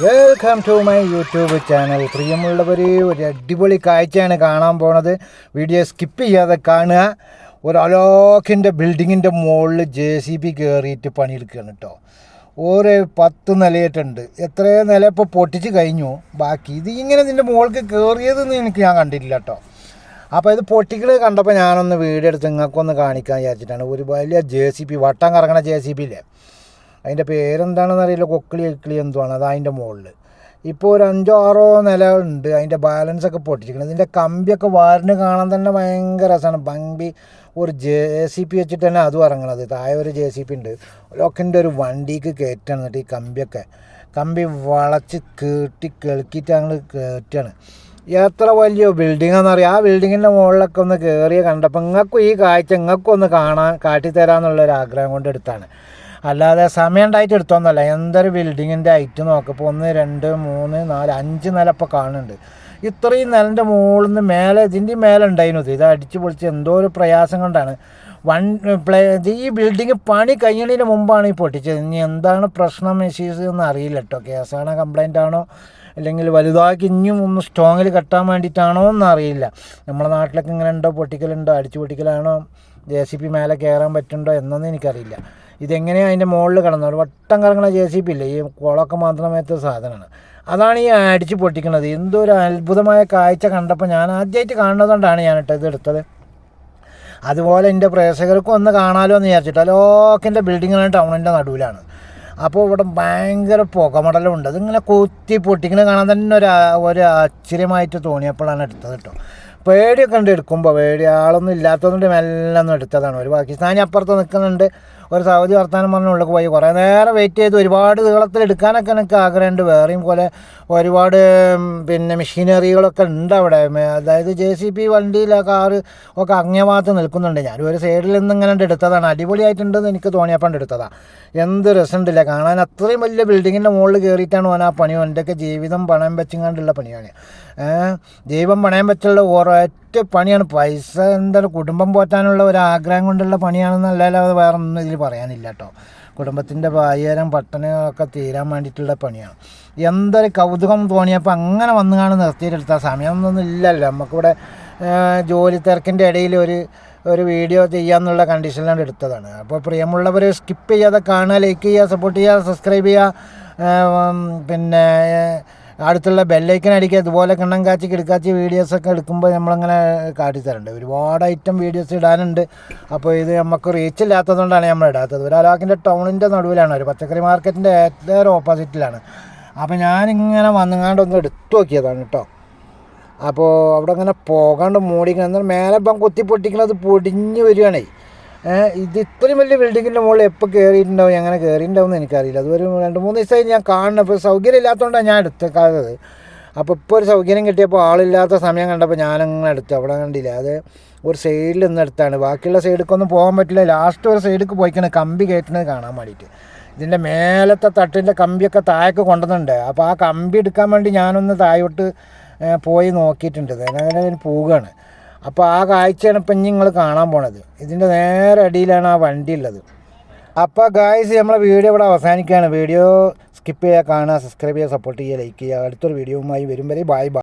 Welcome to my YouTube channel പ്രിയമുള്ളവർ ഒരു അടിപൊളി കാഴ്ചയാണ് കാണാൻ പോണത്. വീഡിയോ സ്കിപ്പ് ചെയ്യാതെ കാണുക. ഒരു അലോക്കിന്റെ ബിൽഡിങ്ങിന്റെ മുകളിൽ ജെ സി ബി കയറിയിട്ട് പണിയെടുക്കുകയാണ് കേട്ടോ. ഒരു പത്ത് നിലയിട്ടുണ്ട് എത്രയോ നില ഇപ്പോൾ പൊട്ടിച്ച് കഴിഞ്ഞു. ബാക്കി ഇത് ഇങ്ങനെ ഇതിന്റെ മുകൾക്ക് കയറിയതെന്ന് എനിക്ക് ഞാൻ കണ്ടില്ല കേട്ടോ. അപ്പോൾ ഇത് പൊട്ടിക്കൽ കണ്ടപ്പോൾ ഞാനൊന്ന് വീഡിയോ എടുത്ത് നിങ്ങൾക്കൊന്ന് കാണിക്കാൻ വിചാരിച്ചിട്ടാണ്. ഒരു വലിയ ജെ സി ബി വട്ടം കറങ്ങണ ജെ സി ബി ഇല്ലേ? അതിന്റെ പേരെന്താണെന്ന് അറിയില്ല. കൊക്കിളി ഇക്കിളി ആണ് അത് അതിന്റെ മുകളിൽ ഇപ്പോൾ ഒരു അഞ്ചോ ആറോ നില ഉണ്ട് അതിന്റെ ബാലൻസ് ഒക്കെ പൊട്ടിച്ചിരിക്കുന്നത് ഇതിന്റെ കമ്പിയൊക്കെ വാരിന് കാണാൻ തന്നെ ഭയങ്കര രസമാണ് കമ്പി ഒരു ജെ സി പി വെച്ചിട്ട് തന്നെ അതും ഇറങ്ങണത് താഴെ ഒരു ജെ സി പി ഉണ്ട്. ലോക്കിന്റെ ഒരു വണ്ടിക്ക് കയറ്റാണ് എന്നിട്ട് ഈ കമ്പിയൊക്കെ. കമ്പി വളച്ച് കെട്ടി കിളക്കിയിട്ട് അങ്ങോട്ട് കയറ്റാണ്. എത്ര വലിയ ബിൽഡിങ്ങാണെന്നറിയാം ആ ബിൽഡിങ്ങിന്റെ മുകളിലൊക്കെ ഒന്ന് കയറിയ കണ്ടപ്പോൾ നിങ്ങൾക്കും ഈ കാഴ്ച നിങ്ങൾക്കും ഒന്ന് കാണാൻ കാട്ടിത്തരാമെന്നുള്ളൊരു ആഗ്രഹം കൊണ്ട് എടുത്താണ്. അല്ലാതെ സമയം ഉണ്ടായിട്ട് എടുത്തോന്നല്ല. എന്തൊരു ബിൽഡിങ്ങിന്റെ ഹൈറ്റ് നോക്കപ്പോൾ ഒന്ന് രണ്ട് മൂന്ന് നാല് അഞ്ച് നില ഇപ്പോൾ കാണുന്നുണ്ട്. ഇത്രയും നിലന്റെ മുകളിൽ നിന്ന് മേലെ ഇതിന്റെ മേലെ ഉണ്ടായിരുന്നു ഇത്. അടിച്ച് പൊളിച്ച് എന്തോ ഒരു പ്രയാസം കൊണ്ടാണ്. വൺ പ്ലേ ഈ ബിൽഡിങ് പണി കഴിയണതിന് മുമ്പാണ് ഈ പൊട്ടിച്ചത്. ഇനി എന്താണ് പ്രശ്നം ഇഷ്യൂസ് എന്ന് അറിയില്ല കേട്ടോ കേസാണോ കംപ്ലൈന്റ് ആണോ? അല്ലെങ്കിൽ വലുതാക്കി ഇനിയും ഒന്ന് സ്ട്രോങ്ങിൽ കെട്ടാൻ വേണ്ടിയിട്ടാണോ എന്ന് അറിയില്ല. നമ്മുടെ നാട്ടിലൊക്കെ ഇങ്ങനെ ഉണ്ടോ? പൊട്ടിക്കലുണ്ടോ? അടിച്ചു പൊട്ടിക്കലാണോ? ജെ സി പി മേലെ കയറാൻ പറ്റുന്നുണ്ടോ? എന്നൊന്നും എനിക്കറിയില്ല. ഇതെങ്ങനെയാണ് അതിന്റെ മുകളിൽ കിടന്നത്? ഒരു വട്ടം കറങ്ങണ ജെ സി പി ഇല്ലേ? ഈ കുളമൊക്കെ മാത്രമേത്ത സാധനമാണ്. അതാണ് ഈ അടിച്ച് പൊട്ടിക്കുന്നത് എന്തോ ഒരു അത്ഭുതമായ കാഴ്ച കണ്ടപ്പോൾ ഞാൻ ആദ്യമായിട്ട് കാണുന്നതുകൊണ്ടാണ് ഞാൻ ഇത് എടുത്തത്. അതുപോലെ എന്റെ പ്രേക്ഷകർക്കും ഒന്ന് കാണാലോ എന്ന് വിചാരിച്ചിട്ട് അലോക്കിന്റെ ബിൽഡിങ്ങാണ് ടൗണിന്റെ നടുവിലാണ്. അപ്പോൾ ഇവിടെ ഭയങ്കര പുകമടലുണ്ട്. അതിങ്ങനെ കുത്തി പൊട്ടിക്കണ കാണാൻ തന്നെ ഒരു ഒരു ആശ്ചര്യമായിട്ട് തോന്നിയപ്പോഴാണ് എടുത്തത് കേട്ടോ. പേടിയൊക്കെ ഉണ്ട് എടുക്കുമ്പോൾ പേടി ആളൊന്നും ഇല്ലാത്തതുകൊണ്ട് മെല്ലെ ഒന്നും എടുത്തതാണ്. ഒരു പാകിസ്ഥാനി അപ്പുറത്ത് നിൽക്കുന്നുണ്ട്. ഒരു സൗദി വർത്താനം പറഞ്ഞ ഉള്ളിൽ പോയി. കുറേ നേരം വെയിറ്റ് ചെയ്ത് ഒരുപാട് നീളത്തിൽ എടുക്കാനൊക്കെ എനിക്ക് ആഗ്രഹമുണ്ട്. വേറെയും പോലെ ഒരുപാട് പിന്നെ മെഷീനറികളൊക്കെ ഉണ്ട് അവിടെ. അതായത് ജെ സി പി വണ്ടിയിലെ കാറ് ഒക്കെ അങ്ങേ ഭാഗത്ത് നിൽക്കുന്നുണ്ട്. ഞാനും ഒരു സൈഡിൽ നിന്ന് ഇങ്ങനെ എടുത്തതാണ്. അടിപൊളിയായിട്ടുണ്ടെന്ന് എനിക്ക് തോന്നിയപ്പോൾ എടുത്തതാണ് എന്ത് രസമുണ്ടില്ല. കാണാൻ അത്രയും വലിയ ബിൽഡിങ്ങിന്റെ മുകളിൽ കയറിയിട്ടാണ് ഓൻ ആ പണി. എന്റെയൊക്കെ ജീവിതം പണയം വെച്ചിങ്ങാണ്ടുള്ള പണിയാണ്. ദൈവം പണയം വെച്ചുള്ള ഒരൊറ്റ പണിയാണ്. പൈസ എന്താണ് കുടുംബം പോറ്റാനുള്ള ഒരു ആഗ്രഹം കൊണ്ടുള്ള പണിയാണെന്നല്ലാതെ വേറെ ഒന്നും ഇതിൽ പറയാനില്ല കേട്ടോ. കുടുംബത്തിന്റെ ഭാര്യരം പട്ടണമൊക്കെ തീരാൻ വേണ്ടിയിട്ടുള്ള പണിയാണ്. എന്തൊരു കൗതുകം തോന്നിയപ്പോൾ അങ്ങനെ വന്നു കാണും നിർത്തിയിട്ടെടുത്ത സമയമൊന്നും ഇല്ലല്ലോ. നമുക്കിവിടെ ജോലി തിരക്കിന്റെ ഇടയിൽ ഒരു ഒരു വീഡിയോ ചെയ്യാമെന്നുള്ള കണ്ടീഷനിലാണ് എടുത്തതാണ്. അപ്പോൾ പ്രിയമുള്ളവർ സ്കിപ്പ് ചെയ്യാതെ കാണുക ലൈക്ക് ചെയ്യുക സപ്പോർട്ട് ചെയ്യുക സബ്സ്ക്രൈബ് ചെയ്യുക പിന്നെ അടുത്തുള്ള ബെല്ലൈക്കൻ അടിക്കുക ഇതുപോലെ കിണ്ണം കാച്ചി കിടക്കാച്ചി വീഡിയോസൊക്കെ എടുക്കുമ്പോൾ നമ്മളങ്ങനെ കാട്ടിത്തരുന്നുണ്ട് ഒരുപാട് ഐറ്റം വീഡിയോസ് ഇടാനുണ്ട്. അപ്പോൾ ഇത് നമുക്ക് റീച്ച് ഇല്ലാത്തതുകൊണ്ടാണ് നമ്മൾ ഇടാത്തത്. ഒരു അലാക്കിന്റെ ടൗണിന്റെ നടുവിലാണ്. ഒരു പച്ചക്കറി മാർക്കറ്റിന്റെ ഏറ്റവും ഓപ്പോസിറ്റിലാണ് അപ്പോൾ ഞാനിങ്ങനെ വന്നുങ്ങാണ്ട് ഒന്ന് എടുത്തു നോക്കിയതാണ് കേട്ടോ. അപ്പോൾ അവിടെ അങ്ങനെ പോകാണ്ട് മൂടിക്കണം എന്നാൽ മേലെ ഇപ്പം കുത്തി പൊട്ടിക്കണത് പൊടിഞ്ഞ് വരികയാണേ. ഇത് ഇത്രയും വലിയ ബിൽഡിങ്ങിന്റെ മുകളിൽ എപ്പോൾ കയറിയിട്ടുണ്ടാവും എങ്ങനെ കയറിയിട്ടുണ്ടാവും എന്ന് എനിക്കറിയില്ല അതൊരു രണ്ട് മൂന്ന് ദിവസമായി ഞാൻ കാണുന്നത് ഇപ്പോൾ സൗകര്യം ഇല്ലാത്തതുകൊണ്ടാണ് ഞാൻ എടുത്തേക്കാത്തത്. അപ്പോൾ ഇപ്പോൾ ഒരു സൗകര്യം കിട്ടിയപ്പോൾ ആളില്ലാത്ത സമയം കണ്ടപ്പോൾ ഞാനങ്ങനെ എടുത്തു. അവിടെ കണ്ടില്ല? അത് ഒരു സൈഡിൽ നിന്ന് എടുത്താണ്. ബാക്കിയുള്ള സൈഡിലേക്കൊന്നും പോകാൻ പറ്റില്ല. ലാസ്റ്റ് ഒരു സൈഡിലേക്ക് പോയിക്കണ. കമ്പി കയറ്റുന്നത് കാണാൻ വേണ്ടിയിട്ട്. ഇതിന്റെ മേലത്തെ തട്ടിന്റെ കമ്പിയൊക്കെ താഴേക്ക് കൊണ്ടുവന്നുണ്ട് അപ്പോൾ ആ കമ്പി എടുക്കാൻ വേണ്ടി ഞാനൊന്ന് താഴോട്ട് പോയി നോക്കിയിട്ടുണ്ട്. അങ്ങനെ പോവുകയാണ്. അപ്പോൾ ആ കാഴ്ചയാണ് ഇപ്പം ഇനി നിങ്ങൾ കാണാൻ പോണത്. ഇതിന്റെ നേരെ അടിയിലാണ് ആ വണ്ടി ഉള്ളത് അപ്പോൾ ഗായ്സ് നമ്മളെ വീഡിയോ ഇവിടെ അവസാനിക്കുകയാണ് വീഡിയോ സ്കിപ്പ് ചെയ്യുക കാണുക സബ്സ്ക്രൈബ് ചെയ്യുക സപ്പോർട്ട് ചെയ്യുക ലൈക്ക് ചെയ്യുക അടുത്തൊരു വീഡിയോവുമായി വരും വരെ ബൈ ബൈ